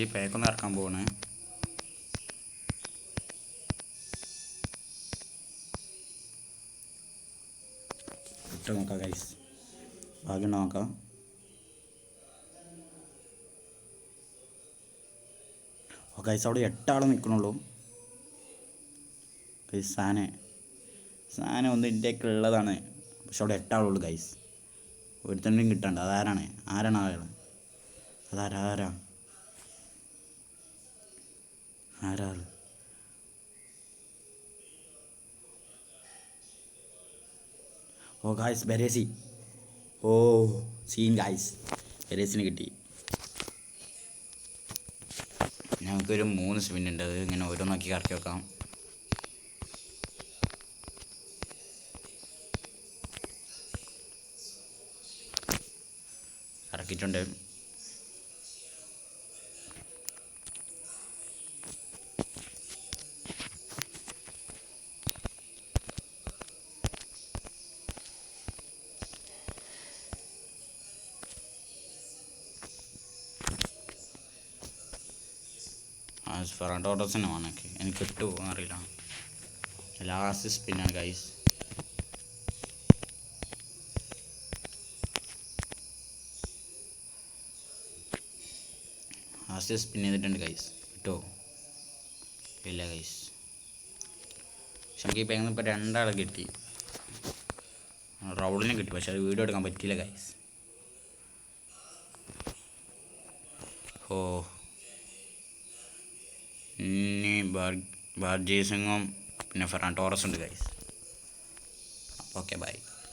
ഈ പേക്കൊന്ന് ഇറക്കാൻ പോവാണ്. ഇട്ട് നോക്കാം ഗൈസ് നോക്കാം. ഓ അവിടെ എട്ടാൾ നിൽക്കണുള്ളൂ ഗൈസ് സാനെ. സാന ഒന്ന് ഇന്റെയൊക്കെ ഉള്ളതാണ്. പക്ഷെ അവിടെ എട്ടാളുള്ളൂ ഗൈസ് ഒരുത്തനും കിട്ടണ്ട. അതാരാണ്? ആരാണ് ആളുകൾ അതാരാ ആരാ ഓ ഗായ്സ് ബരേസി. ഓ സീൻ ഗായ്സ് ബരേസിന് കിട്ടി. ഞങ്ങൾക്കൊരു മൂന്ന് സ്പിൻ ഉണ്ട്. അത് ഇങ്ങനെ ഓരോന്നാക്കി കറക്കി വെക്കാം. കറക്കിയിട്ടുണ്ട്. ആ തന്നെ വേണക്ക് എനിക്ക് കിട്ടുമോ എന്നറിയില്ല ലാസ്റ്റ് സ്പിന്നാണ് ഗൈസ് ലാസ്റ്റ് സ്പിൻ ചെയ്തിട്ടുണ്ട് ഗൈസ് കിട്ടുമോ ഇല്ല ഗൈസ് പക്ഷെ നമുക്ക് ഇപ്പം ഇപ്പോൾ രണ്ടാളെ കിട്ടി. റൗളിനെ കിട്ടി പക്ഷെ അത് വീഡിയോ എടുക്കാൻ പറ്റിയില്ല ഗൈസ് ഓ. ഇനി ബാർജേസിങ്ങും പിന്നെ ഫെറാൻ ടോറസ് ഉണ്ട് ഗൈസ് ഓക്കെ ബൈ